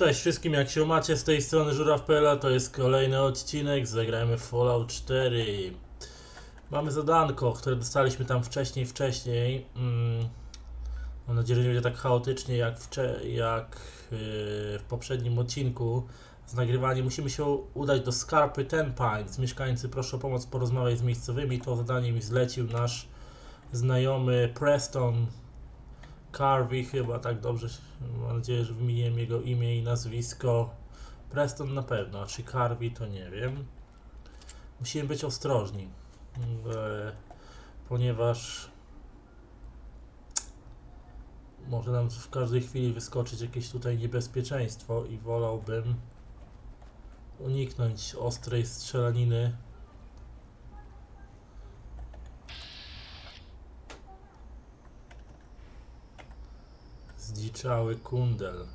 Cześć wszystkim, jak się macie z tej strony Żuraw.pl, to jest kolejny odcinek, zagrajmy w Fallout 4. Mamy zadanko, które dostaliśmy tam wcześniej, wcześniej. Mm. Mam nadzieję, że nie będzie tak chaotycznie jak, wcze- jak yy, w poprzednim odcinku z nagrywaniem. Musimy się udać do Scarpy Ten Pines. Mieszkańcy, proszę o pomoc, porozmawiać z miejscowymi. To zadanie mi zlecił nasz znajomy Preston Carvey chyba, tak dobrze. Mam nadzieję, że wymieniłem jego imię i nazwisko. Preston na pewno, a czy Carvey to nie wiem. Musimy być ostrożni, e, ponieważ może nam w każdej chwili wyskoczyć jakieś tutaj niebezpieczeństwo i wolałbym uniknąć ostrej strzelaniny. Zdziczały kundel.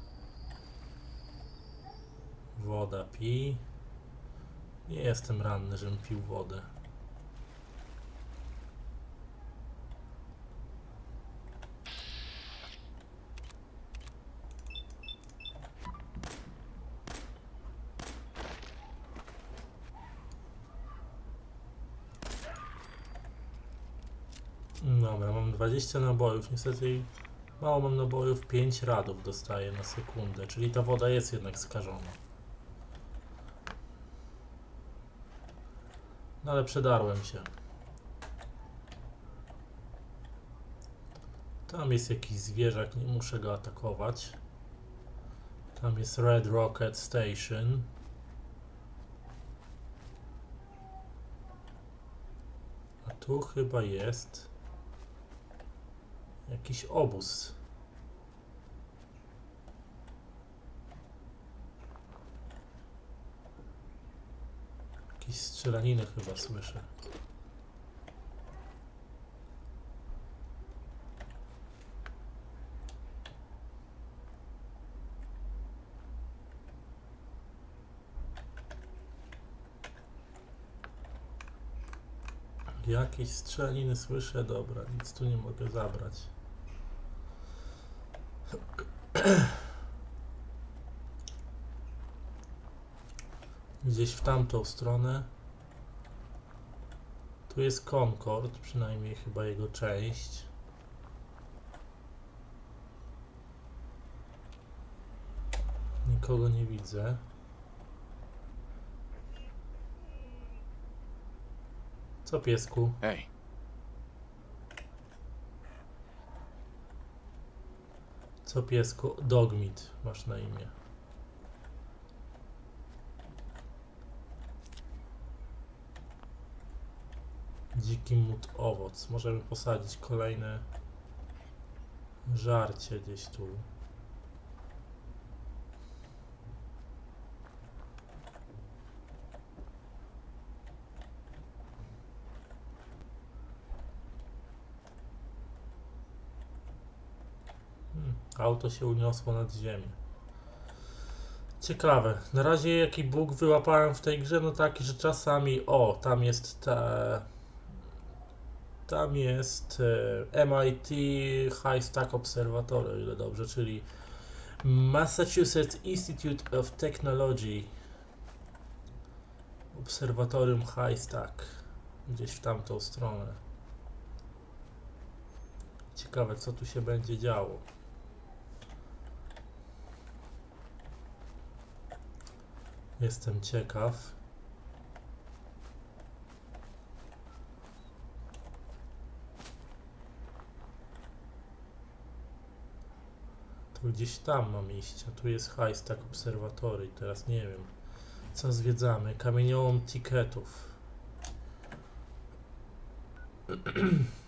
Woda pi. Nie jestem ranny, żebym pił wodę. Dobra, mam 20 nabojów. Niestety Mało mam nabojów, 5 radów dostaję na sekundę, czyli ta woda jest jednak skażona. No ale przedarłem się. Tam jest jakiś zwierzak, nie muszę go atakować. Tam jest Red Rocket Station. A tu chyba jest jakiś obóz. Jakieś strzelaniny chyba słyszę. Jakieś strzelaniny słyszę, dobra, nic tu nie mogę zabrać. Gdzieś w tamtą stronę. Tu jest Concord, przynajmniej chyba jego część. Nikogo nie widzę. Co piesku? Hej, Co piesku? Dogmeat masz na imię. Dziki mut owoc. Możemy posadzić kolejne żarcie gdzieś tu. Hmm, Auto się uniosło nad ziemię. Ciekawe. Na razie jaki bóg wyłapałem w tej grze, no taki, że czasami o, tam jest ta tam jest e, MIT High Stack Observatory, o ile dobrze, czyli Massachusetts Institute of Technology Obserwatorium High Stack gdzieś w tamtą stronę. Ciekawe, co tu się będzie działo. Jestem ciekaw. Tu gdzieś tam mam iść, a tu jest Highstack Observatory. Teraz nie wiem, co zwiedzamy. Kamieniołom tiketów.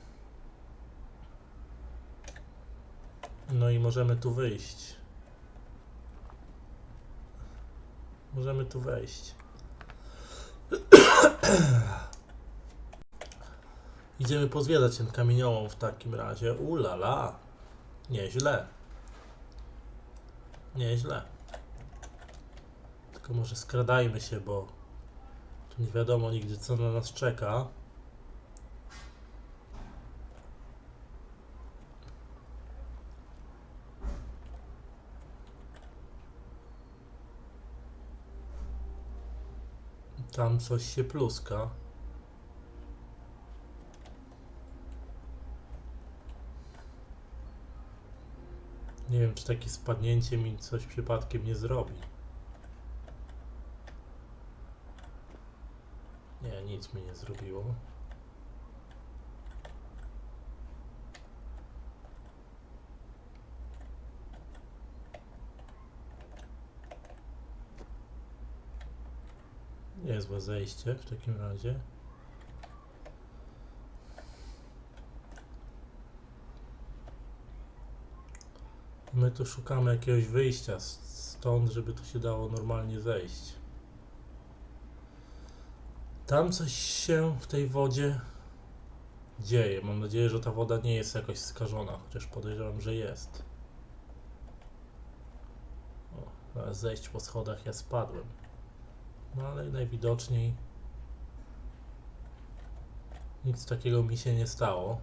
No i możemy tu wyjść. Możemy tu wejść. Idziemy pozwiedzać ten kamieniołom w takim razie. Ulala. Nieźle. Nieźle. Tylko może skradajmy się, bo tu nie wiadomo nigdy co na nas czeka. Tam coś się pluska. Nie wiem, czy takie spadnięcie mi coś przypadkiem nie zrobi. Nie, nic mi nie zrobiło. Niezłe zejście w takim razie. My tu szukamy jakiegoś wyjścia stąd, żeby tu się dało normalnie zejść. Tam coś się w tej wodzie dzieje. Mam nadzieję, że ta woda nie jest jakoś skażona, chociaż podejrzewam, że jest. O, zejść po schodach ja spadłem. No ale najwidoczniej nic takiego mi się nie stało.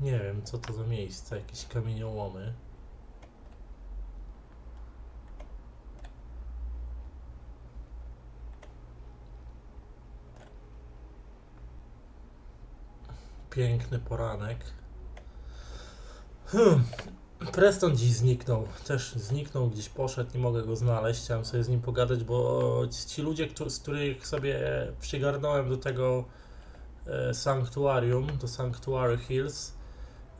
Nie wiem, co to za miejsce, jakieś kamieniołomy. Piękny poranek. Hmm. Preston dziś zniknął. Też zniknął, gdzieś poszedł, nie mogę go znaleźć. Chciałem sobie z nim pogadać, bo ci ludzie, z których sobie przygarnąłem do tego e, sanktuarium, do Sanctuary Hills,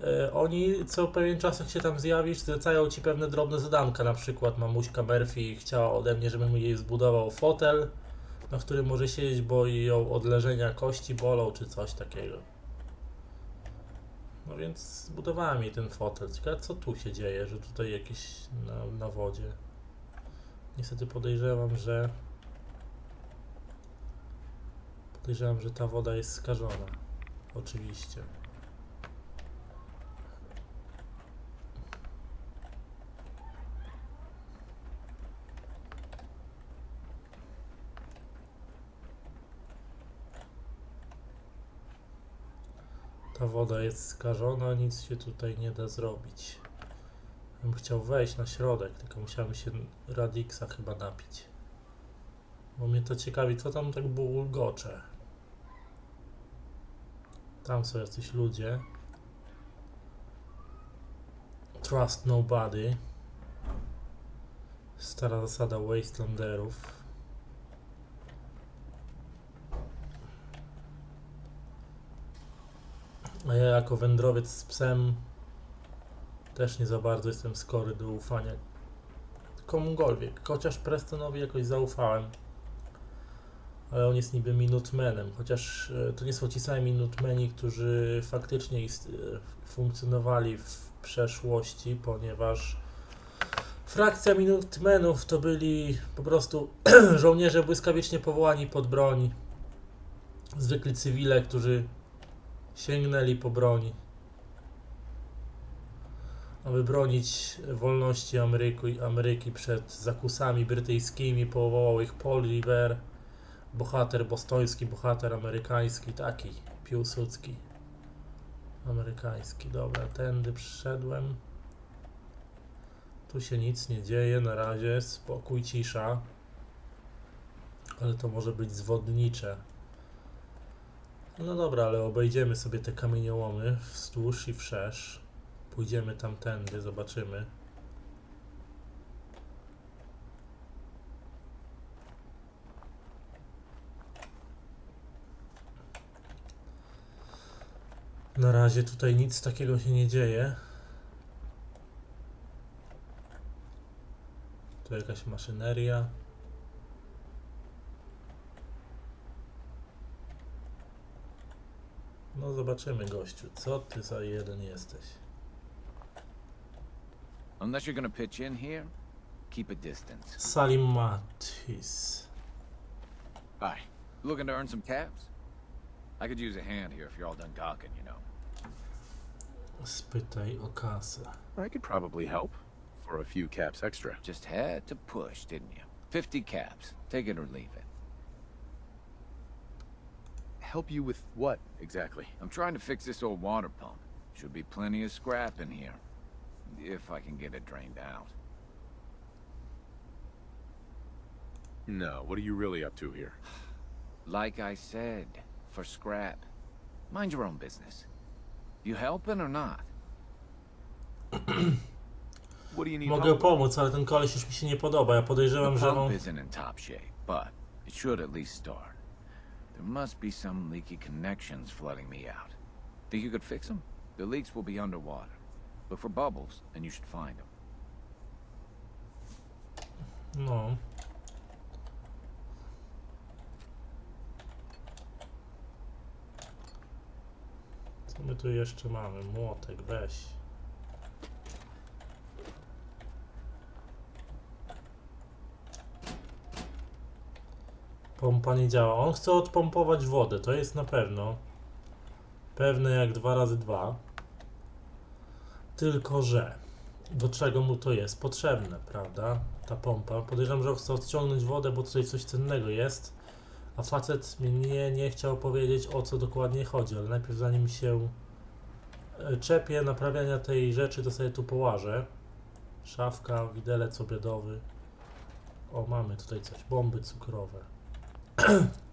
e, oni co pewien czas jak się tam zjawisz, zlecają ci pewne drobne zadanka. Na przykład mamuśka Murphy chciała ode mnie, żebym jej zbudował fotel, na którym może siedzieć, bo ją od leżenia kości bolą, czy coś takiego. No więc zbudowałem jej ten fotel. Ciekawe co tu się dzieje, że tutaj jakieś na, na wodzie. Niestety podejrzewam, że podejrzewam, że ta woda jest skażona. Oczywiście. Ta woda jest skażona, nic się tutaj nie da zrobić. Bym chciał wejść na środek, tylko musiałem się Radixa chyba napić. Bo mnie to ciekawi, co tam tak bulgocze. Tam są jacyś ludzie. Trust nobody. Stara zasada Wastelanderów. A ja jako wędrowiec z psem też nie za bardzo jestem skory do ufania komukolwiek. Chociaż Prestonowi jakoś zaufałem. Ale on jest niby minutmenem. Chociaż e, to nie są ci sami minutmeni, którzy faktycznie e, funkcjonowali w przeszłości, ponieważ frakcja minutmenów to byli po prostu żołnierze błyskawicznie powołani pod broń. Zwykli cywile, którzy sięgnęli po broń, aby bronić wolności Ameryki, Ameryki przed zakusami brytyjskimi. Powołał ich Paul Revere, bohater bostoński, bohater amerykański, taki piłsudski. Amerykański, dobra, tędy przyszedłem. Tu się nic nie dzieje na razie, spokój, cisza. Ale to może być zwodnicze. No dobra, ale obejdziemy sobie te kamieniołomy wzdłuż i wszerz. Pójdziemy tamtędy, zobaczymy. Na razie tutaj nic takiego się nie dzieje. Tu jakaś maszyneria. No zobaczymy gościu, co ty za jeden jesteś. Unless you're gonna pitch in here, keep a distance. Salim Matis. Hi. Looking to earn some caps? I could use a hand here if you're all done gawking, you know. Spytaj o kasę. I could probably help for a few caps extra. Just had to push, didn't you? 50 caps. Take it or leave it. Help you with what exactly? I'm trying to fix this old water pump. Should be plenty of scrap in here. If I can get it drained out. No, what are you really up to here? Like I said, for scrap. Mind your own business. You helping or not? What do you need Mogę help with? pomóc, ale ten koleś już mi się nie podoba. Ja podejrzewam, The że pump on... isn't in top shape, but it should at least start. There must be some leaky connections flooding me out. Think you could fix them? The leaks will be underwater. Look for bubbles, and you should find them. No. Co my tu jeszcze mamy? Młotek, weź. Pompa nie działa. On chce odpompować wodę, to jest na pewno. Pewne jak 2 razy 2. Tylko, że do czego mu to jest potrzebne, prawda? Ta pompa. Podejrzewam, że chce odciągnąć wodę, bo tutaj coś cennego jest. A facet mi nie, nie chciał powiedzieć o co dokładnie chodzi, ale najpierw zanim się e, czepię naprawiania tej rzeczy, to sobie tu połażę. Szafka, widelec obiadowy. O, mamy tutaj coś. Bomby cukrowe.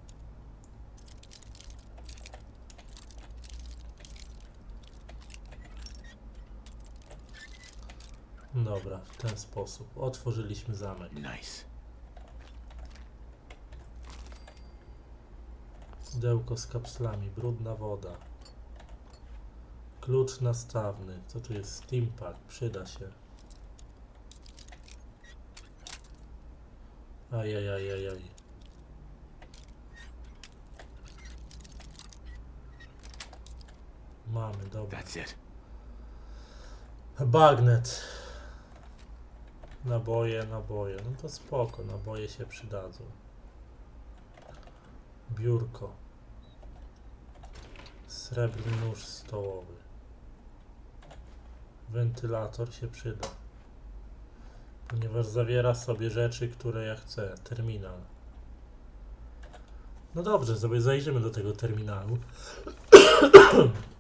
Dobra, w ten sposób. Otworzyliśmy zamek. Nice. Pudełko z kapslami, brudna woda. Klucz nastawny. Co tu jest? Steampack, przyda się. Ajajajajaj. Mamy, dobra. That's it. Bagnet. Naboje, naboje. No to spoko, naboje się przydadzą. Biurko. Srebrny nóż stołowy. Wentylator się przyda. Ponieważ zawiera sobie rzeczy, które ja chcę. Terminal. No dobrze, sobie zajrzymy do tego terminalu.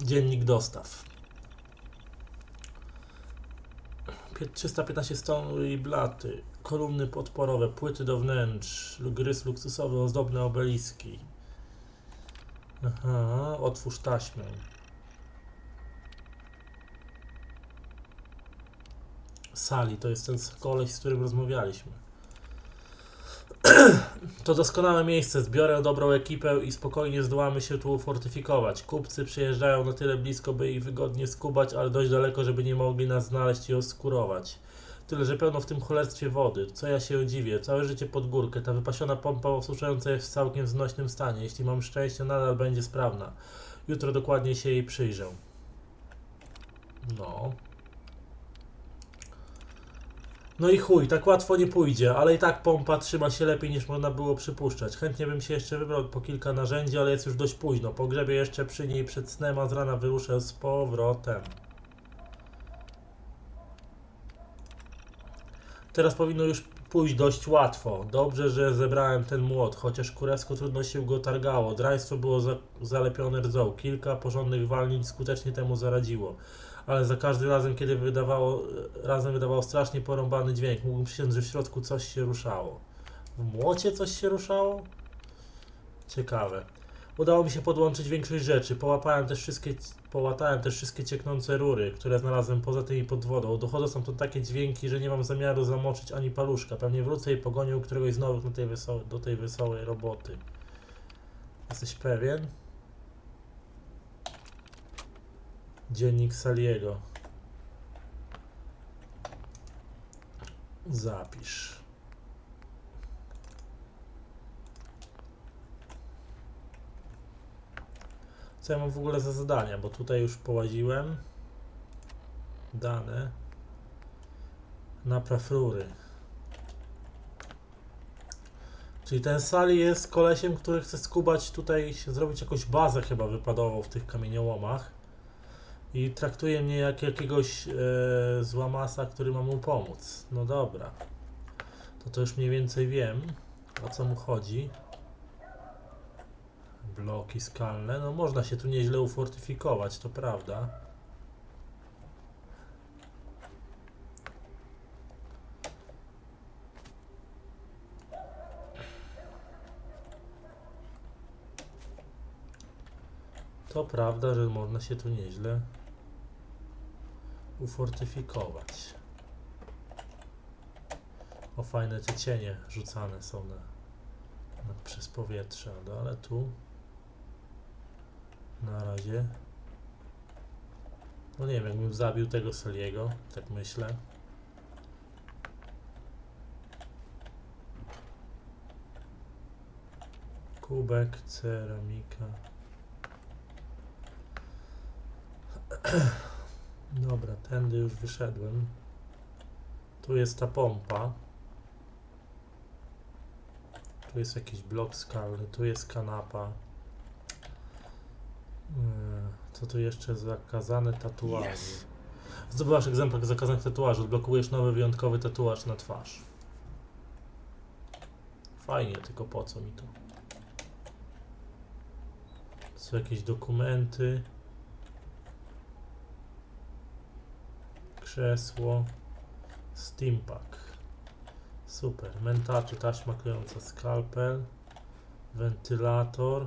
Dziennik dostaw. Pie- 315 stron i blaty, kolumny podporowe, płyty do wnętrz, gryz luksusowy, ozdobne obeliski. Aha, otwórz taśmę. Sali, to jest ten koleś, z którym rozmawialiśmy. To doskonałe miejsce, zbiorę dobrą ekipę i spokojnie zdołamy się tu ufortyfikować. Kupcy przyjeżdżają na tyle blisko, by ich wygodnie skubać, ale dość daleko, żeby nie mogli nas znaleźć i oskurować. Tyle, że pełno w tym cholerstwie wody. Co ja się dziwię, całe życie pod górkę. Ta wypasiona pompa osuszająca jest w całkiem znośnym stanie. Jeśli mam szczęście, nadal będzie sprawna. Jutro dokładnie się jej przyjrzę. No. No i chuj, tak łatwo nie pójdzie, ale i tak pompa trzyma się lepiej niż można było przypuszczać. Chętnie bym się jeszcze wybrał po kilka narzędzi, ale jest już dość późno. Pogrzebię jeszcze przy niej przed snem, a z rana wyruszę z powrotem. Teraz powinno już pójść dość łatwo. Dobrze, że zebrałem ten młot, chociaż kurewsko trudno się go targało. Draństwo było za zalepione rdzą. Kilka porządnych walniń skutecznie temu zaradziło. Ale za każdym razem, kiedy wydawało, razem wydawało strasznie porąbany dźwięk, mógłbym przysiąc, że w środku coś się ruszało. W młocie coś się ruszało? Ciekawe. Udało mi się podłączyć większość rzeczy. Połapałem też wszystkie, połatałem też wszystkie cieknące rury, które znalazłem poza tymi pod wodą. Dochodzą są to takie dźwięki, że nie mam zamiaru zamoczyć ani paluszka. Pewnie wrócę i pogonię któregoś z nowych na tej do tej wesołej roboty. Jesteś pewien? Dziennik Saliego. Zapisz. Co ja mam w ogóle za zadania? Bo tutaj już połaziłem. Dane. Napraw rury. Czyli ten Sali jest kolesiem, który chce skubać tutaj, zrobić jakąś bazę chyba wypadową w tych kamieniołomach i traktuje mnie jak jakiegoś e, złamasa, który ma mu pomóc. No dobra. To to już mniej więcej wiem, o co mu chodzi. Bloki skalne. No można się tu nieźle ufortyfikować, to prawda. To prawda, że można się tu nieźle ufortyfikować. O, fajne te cienie rzucane są na, na, przez powietrze, no, ale tu na razie no nie wiem, jakbym zabił tego Seliego, tak myślę. Kubek, ceramika. Dobra, tędy już wyszedłem. Tu jest ta pompa. Tu jest jakiś blok skalny, tu jest kanapa. Yy, Co tu jeszcze? Zakazane tatuaże. Yes. Zdobywasz egzemplarz zakazanych tatuaży. Odblokujesz nowy wyjątkowy tatuaż na twarz. Fajnie, tylko po co mi to? Są jakieś dokumenty. Krzesło. Steampack. Super. Mentaty, taśma klejąca, skalpel. Wentylator.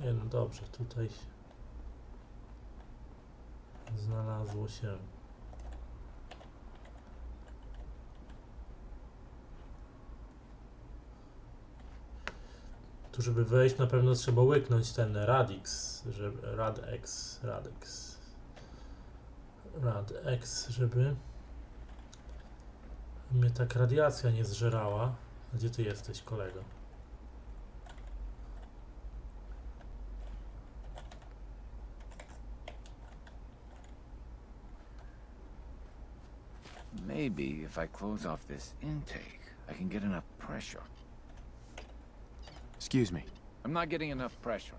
Nie no dobrze, tutaj znalazło się. Tu, żeby wejść, na pewno trzeba łyknąć ten Radix, żeby, Radex, Radex, Radex, żeby mnie tak radiacja nie zżerała. Gdzie ty jesteś, kolego? Maybe if I close off this intake, I can get enough pressure. Excuse me. I'm not getting enough pressure.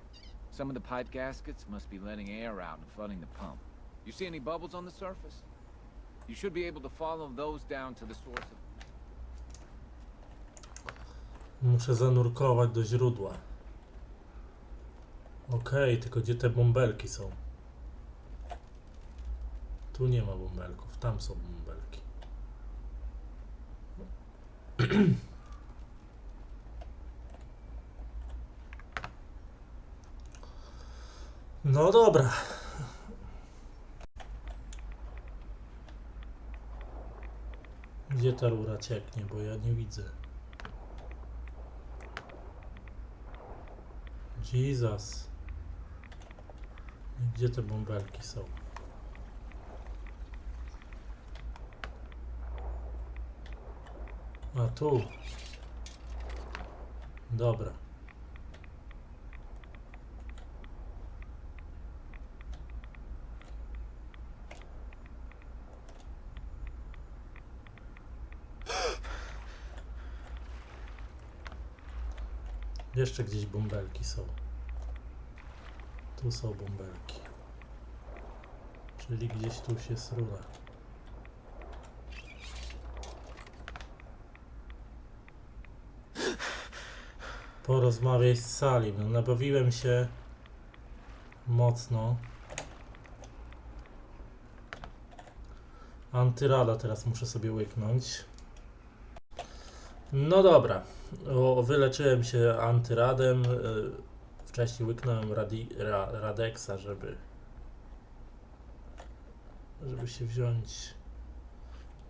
Some of the pipe gaskets must be letting air out and flooding the pump. You see any bubbles on the surface? You should be able to follow those down to the source of... Muszę zanurkować do źródła. Okej, tylko gdzie te bąbelki są? Tu nie ma bąbelków, tam są bąbelki. No dobra. Gdzie ta rura cieknie, bo ja nie widzę. Jesus. Gdzie te bąbelki są? A tu. Dobra. Jeszcze gdzieś bąbelki są. Tu są bąbelki. Czyli gdzieś tu się srula. Porozmawiaj z Salim. No, nabawiłem się mocno. Antyrada teraz muszę sobie łyknąć. No dobra. Wyleczyłem się antyradem. y, Wcześniej łyknąłem radi, ra, Radexa, żeby żeby się wziąć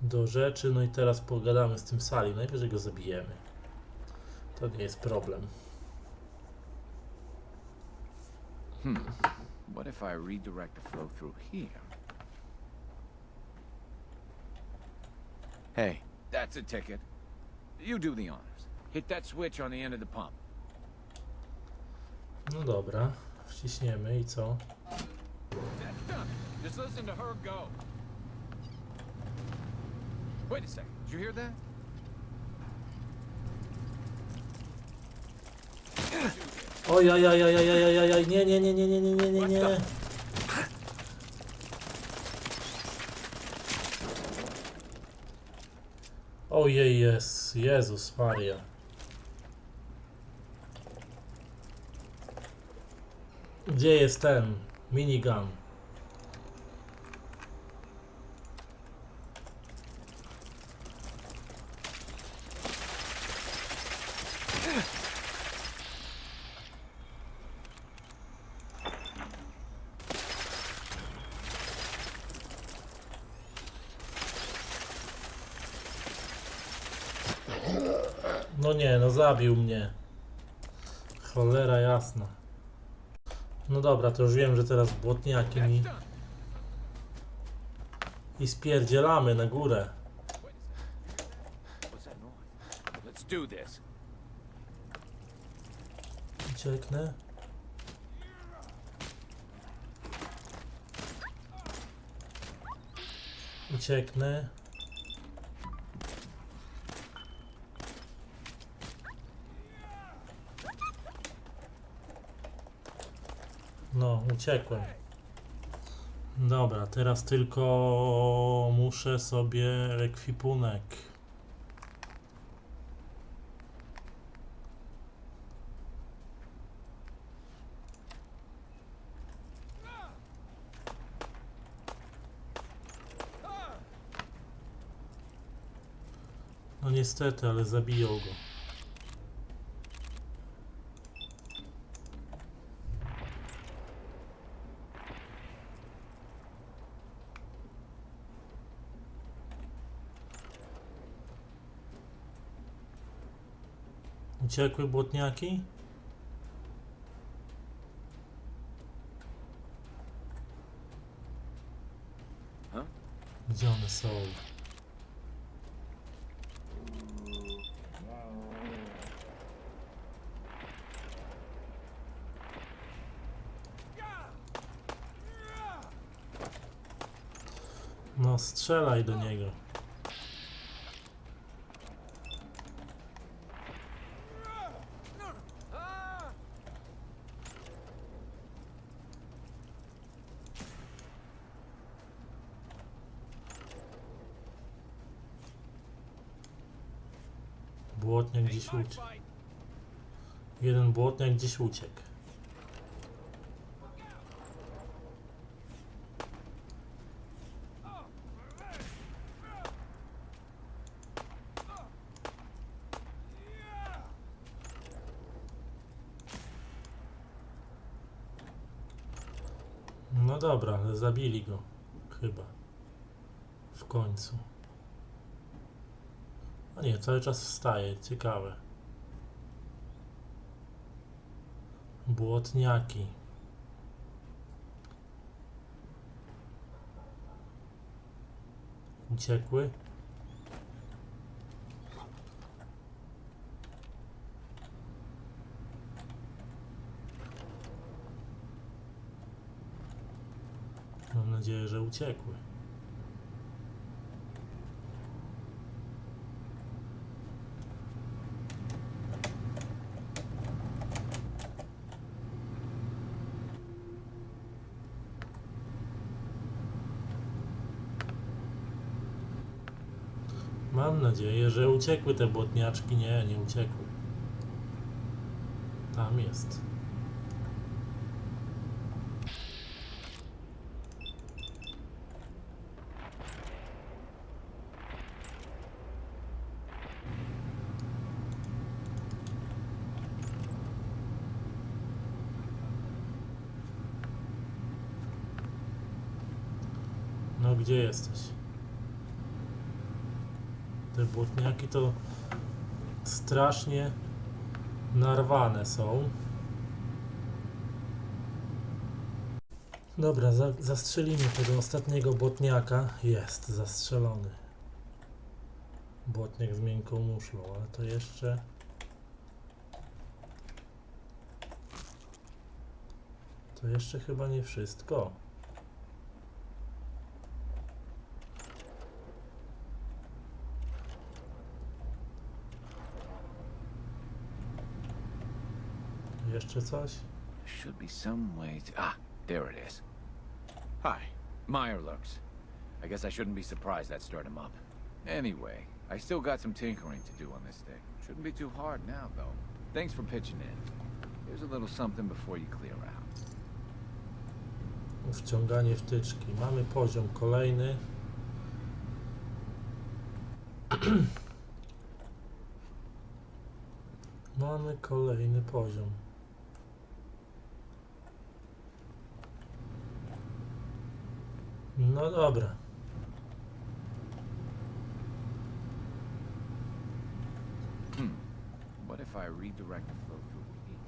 do rzeczy. No i teraz pogadamy z tym Salim. Najwyżej go zabijemy. To nie jest problem. Hmm. What if I redirect the flow through here? Hey, That's a ticket. You do the honors. Hit that switch on the end of the pump. No dobra. Wciśniemy i co? That's done. Just listen to her go. Wait a second. Did you hear that? Oj, aj, aj, aj, aj, aj, aj, aj, nie, nie, nie, nie, nie, nie, nie, nie, nie. Ojej, jest, Jezus Maria. Gdzie jest ten minigun? No nie, no zabił mnie. Cholera jasna. No dobra, to już wiem, że teraz błotniaki mi... I spierdzielamy na górę. Ucieknę. Ucieknę. No, uciekłem. Dobra, teraz tylko muszę sobie ekwipunek. No niestety, ale zabiją go. Uciekły błotniaki? Huh? Gdzie one są? No strzelaj do niego. Błotniak gdzieś uciekł. Jeden błotniak gdzieś uciekł. No dobra, zabili go. Chyba. W końcu. A nie, cały czas wstaje. Ciekawe. Błotniaki. Uciekły. Mam nadzieję, że uciekły. Mam nadzieję, że uciekły te błotniaczki. Nie, nie uciekły. Tam jest. No gdzie jesteś? Błotniaki to strasznie narwane są. Dobra, za, zastrzelimy tego ostatniego błotniaka. Jest zastrzelony. Błotniak z miękką muszlą, ale to jeszcze... To jeszcze chyba nie wszystko. Jeszcze coś? Should be some way to. Ah, there it is. Hi. Meyer lurks. I guess I shouldn't be surprised that stirred him up. Anyway, I still got some tinkering to do on this thing. Shouldn't be too hard now, though. Thanks for pitching in. Here's a little something before you clear out. Wciąganie wtyczki. Mamy poziom kolejny. Mamy kolejny poziom. No dobra. if I redirect the flow through the heat.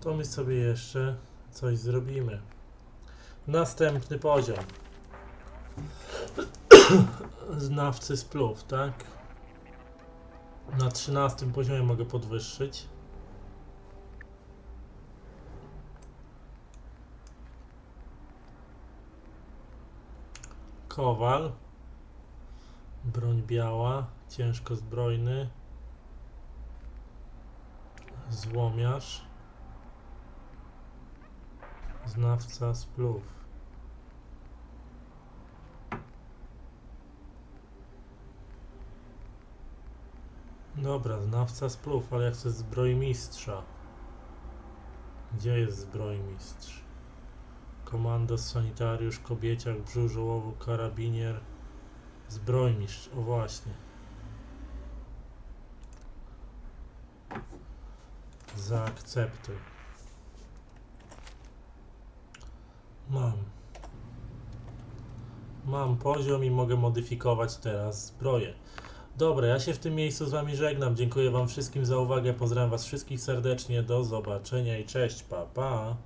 To my sobie jeszcze coś zrobimy. Następny poziom. Znawcy splów, tak? Na 13 poziomie mogę podwyższyć. Kowal. Broń biała. Ciężko zbrojny. Złomiarz. Znawca splów. Dobra, znawca splów, ale jak chcę zbrojmistrza. Gdzie jest zbrojmistrz? Komandos, sanitariusz, kobieciak, brzużołowu, karabinier, zbrojmistrz, o właśnie. Zaakceptuj. Mam. Mam poziom i mogę modyfikować teraz zbroję. Dobra, ja się w tym miejscu z Wami żegnam. Dziękuję Wam wszystkim za uwagę. Pozdrawiam Was wszystkich serdecznie. Do zobaczenia i cześć. Pa, pa.